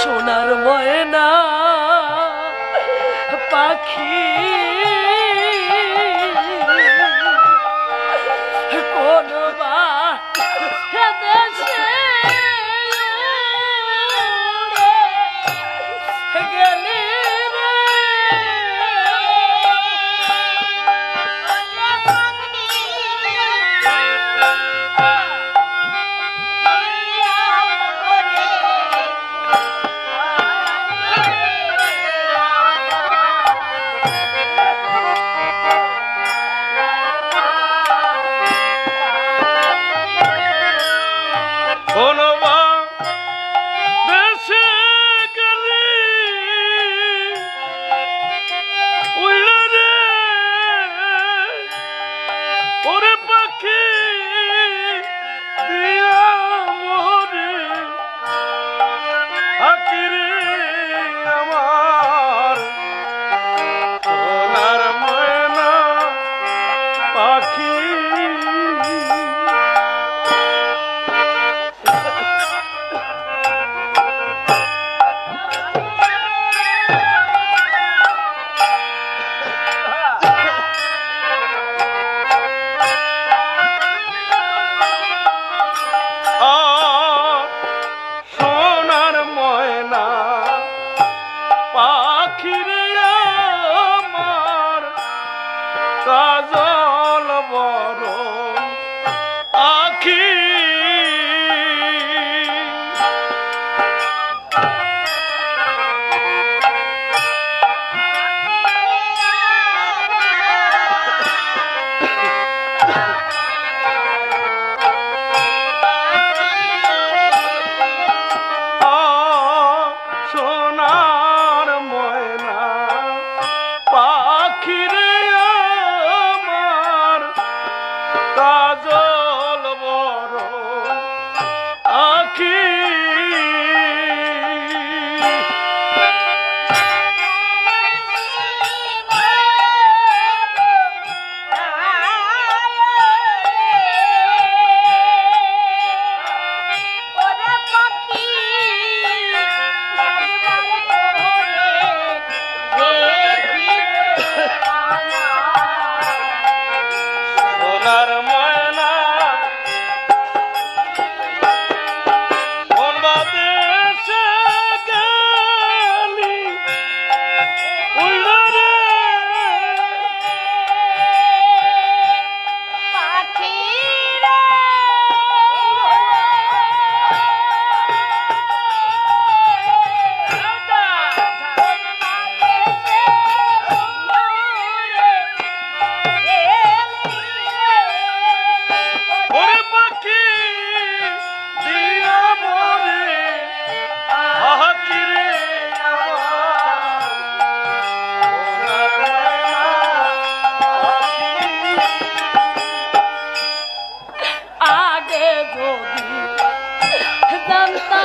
সোনার ময়না পাখি কাজল বরণ আখি। আ, সোনার 맞아. সন্তান